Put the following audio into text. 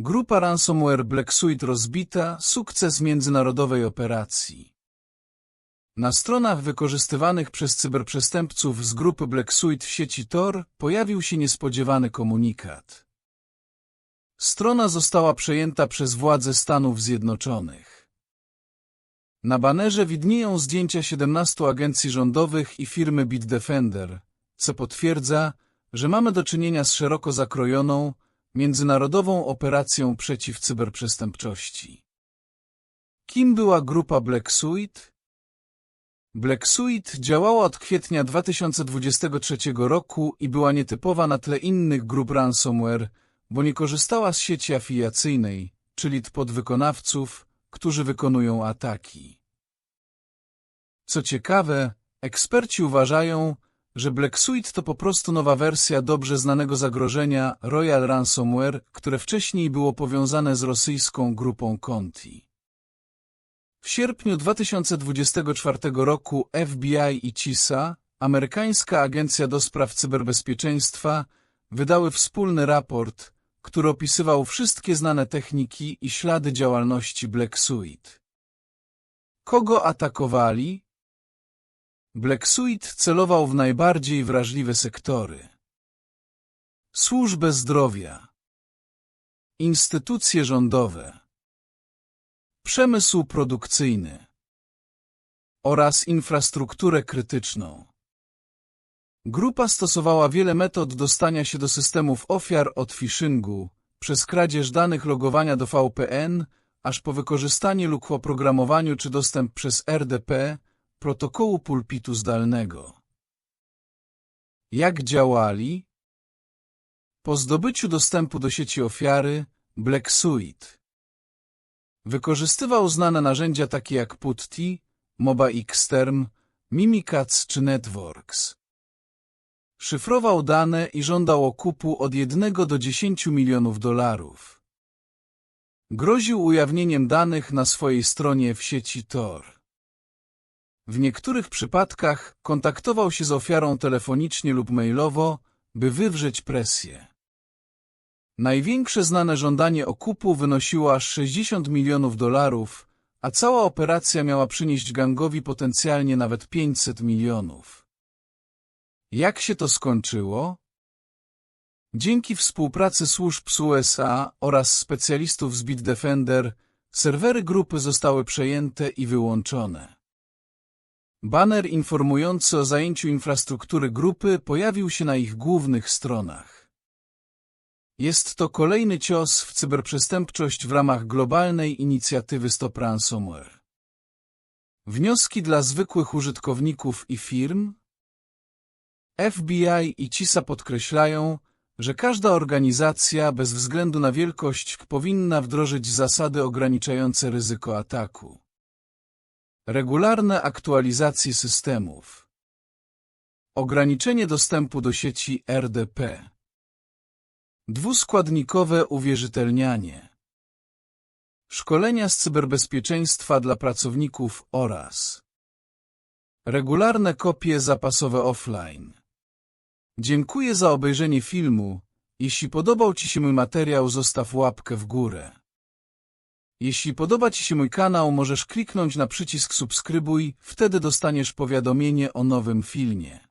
Grupa ransomware Black Suite rozbita, sukces międzynarodowej operacji. Na stronach wykorzystywanych przez cyberprzestępców z grupy Black Suite w sieci Tor pojawił się niespodziewany komunikat. Strona została przejęta przez władze Stanów Zjednoczonych. Na banerze widnieją zdjęcia 17 agencji rządowych i firmy Bitdefender, co potwierdza, że mamy do czynienia z szeroko zakrojoną, międzynarodową operacją przeciw cyberprzestępczości. Kim była grupa Black Suite? Black Suite działała od kwietnia 2023 roku i była nietypowa na tle innych grup ransomware, bo nie korzystała z sieci afiliacyjnej, czyli podwykonawców, którzy wykonują ataki. Co ciekawe, eksperci uważają, że Black Suite to po prostu nowa wersja dobrze znanego zagrożenia Royal Ransomware, które wcześniej było powiązane z rosyjską grupą Conti. W sierpniu 2024 roku FBI i CISA, amerykańska agencja do spraw cyberbezpieczeństwa, wydały wspólny raport, który opisywał wszystkie znane techniki i ślady działalności Black Suite. Kogo atakowali? Black Suite celował w najbardziej wrażliwe sektory. Służbę zdrowia, instytucje rządowe, przemysł produkcyjny oraz infrastrukturę krytyczną. Grupa stosowała wiele metod dostania się do systemów ofiar od phishingu, przez kradzież danych logowania do VPN, aż po wykorzystanie luk w oprogramowaniu czy dostęp przez RDP, protokołu pulpitu zdalnego. Jak działali? Po zdobyciu dostępu do sieci ofiary, Black Suite wykorzystywał znane narzędzia takie jak PuTTY, MOBA Xterm, Mimikatz czy Networks. Szyfrował dane i żądał okupu od 1 do 10 milionów dolarów. Groził ujawnieniem danych na swojej stronie w sieci Tor. W niektórych przypadkach kontaktował się z ofiarą telefonicznie lub mailowo, by wywrzeć presję. Największe znane żądanie okupu wynosiło aż 60 milionów dolarów, a cała operacja miała przynieść gangowi potencjalnie nawet 500 milionów. Jak się to skończyło? Dzięki współpracy służb z USA oraz specjalistów z Bitdefender, serwery grupy zostały przejęte i wyłączone. Baner informujący o zajęciu infrastruktury grupy pojawił się na ich głównych stronach. Jest to kolejny cios w cyberprzestępczość w ramach globalnej inicjatywy Stop Ransomware. Wnioski dla zwykłych użytkowników i firm? FBI i CISA podkreślają, że każda organizacja bez względu na wielkość powinna wdrożyć zasady ograniczające ryzyko ataku. Regularne aktualizacje systemów. Ograniczenie dostępu do sieci RDP. Dwuskładnikowe uwierzytelnianie. Szkolenia z cyberbezpieczeństwa dla pracowników oraz regularne kopie zapasowe offline. Dziękuję za obejrzenie filmu. Jeśli podobał Ci się mój materiał, zostaw łapkę w górę. Jeśli podoba Ci się mój kanał, możesz kliknąć na przycisk subskrybuj, wtedy dostaniesz powiadomienie o nowym filmie.